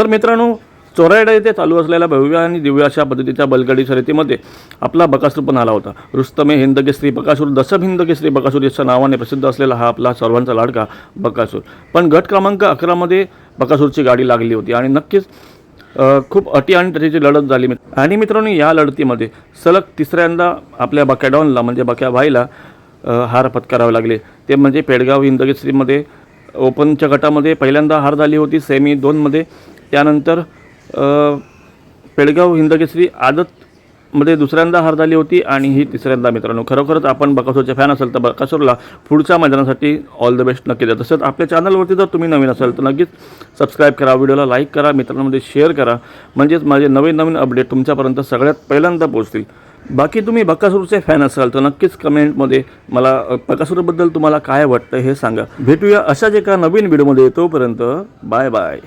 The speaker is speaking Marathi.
तर मित्रांनो चोरायडा येथे चालू असलेल्या भव्य आणि दिव्य अशा पद्धतीच्या बलगडी शर्यतीमध्ये आपला बकासूर पण आला होता. रुस्तमे हिंदकेसरी बकासूर दशम हिंदकेसरी बकासूर याच्या नावाने प्रसिद्ध असलेला हा आपला सर्वांचा लाडका बकासूर. पण गट क्रमांक अकरामध्ये बकासूरची गाडी लागली होती आणि नक्कीच खूप अटी आणि त्याची लढत झाली. आणि मित्रांनो या लढतीमध्ये सलग तिसऱ्यांदा आपल्या बक्याडॉनला म्हणजे बक्या भाईला हार पत्करावे लागले. ते म्हणजे पेडगाव हिंदकेसरीमध्ये ओपनच्या गटामध्ये पहिल्यांदा हार झाली होती. सेमी दोनमध्ये त्यानंतर पेडगाव हिंदकेसरी आदतमध्ये दुसऱ्यांदा हार झाली होती आणि ही तिसऱ्यांदा मित्रांनो. खरोखरच आपण बकासूरचे फॅन असेल तर बकासूरला पुढच्या मैदानासाठी ऑल द बेस्ट नक्की द्या. तसंच आपल्या चॅनलवरती जर तुम्ही नवीन असाल तर नक्कीच सबस्क्राईब करा व्हिडिओला लाईक करा मित्रांमध्ये शेअर करा. म्हणजेच माझे नवीन नवीन अपडेट तुमच्यापर्यंत सगळ्यात पहिल्यांदा पोहोचतील. बाकी तुम्ही बकासूरचे फॅन असाल तर नक्कीच कमेंटमध्ये मला बकासूरबद्दल तुम्हाला काय वाटतं हे सांगा. भेटूया अशाच एका नवीन व्हिडिओमध्ये तोपर्यंत बाय बाय